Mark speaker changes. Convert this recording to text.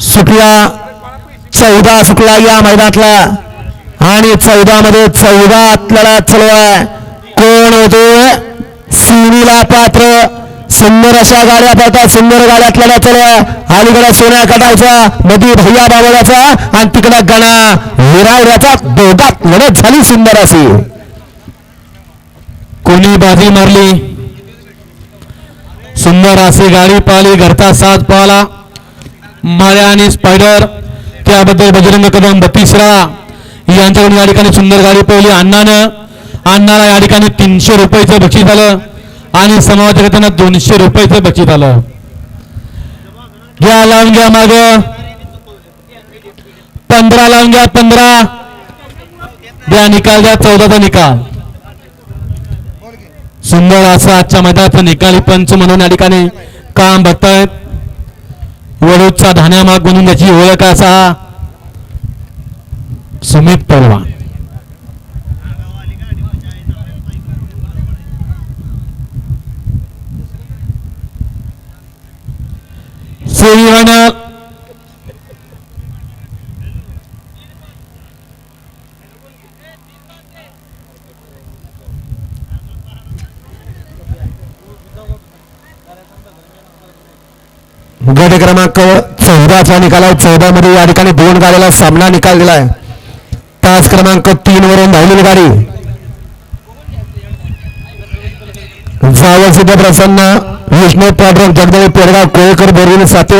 Speaker 1: सुकला चौदा सुकला या मैदानातला. आणि चौदा मध्ये चौदा आपल्याला चलवाय आहे. कोण होतो? सिनीला पात्र. सुंदर अशा गाड्या पडतात सुंदर गाड्या आपल्याला चलवाय अलीकडे सोन्या कटायचा मधी भैया बाबळ्याचा आणि तिकडे गणा. विरावड्याचा दोघात लढत झाली सुंदर अशी.
Speaker 2: कोणी बाजी मारली? सुंदर अशी गाडी पाहिली. घरचा साथ पाहला. माळ्या आणि स्पायडर त्याबद्दल बजरंग कदम बत्तीसरा यांच्याकडून या ठिकाणी सुंदर गाडी पळवली. अण्णानं अण्णाला या ठिकाणी तीनशे रुपयाचं बक्षीस आलं आणि समाजाच्या त्यांना दोनशे रुपयाचं बक्षीस आलं. घ्या लावून घ्या माग. पंधरा लावून घ्या पंधरा. द्या निकाल द्या चौदाचा निकाल. सुंदर असा आजच्या मैदानाचा निकाली पंच म्हणून या ठिकाणी काम बघतायत. वडूदचा धान्यामाग म्हणून त्याची ओळख असा सुमित पलवान. सेमीफायनल
Speaker 1: गट क्रमांक चौदाचा निकाल आहे. चौदा मध्ये या ठिकाणी दोन गाड्याला सामना निकाल दिलाय. तास क्रमांक तीन वरून धावलेली गाडी. जावळ सिद्ध प्रसन्न विष्णू पाठक जगदेव पेडगाव कोळकर बोरविल साते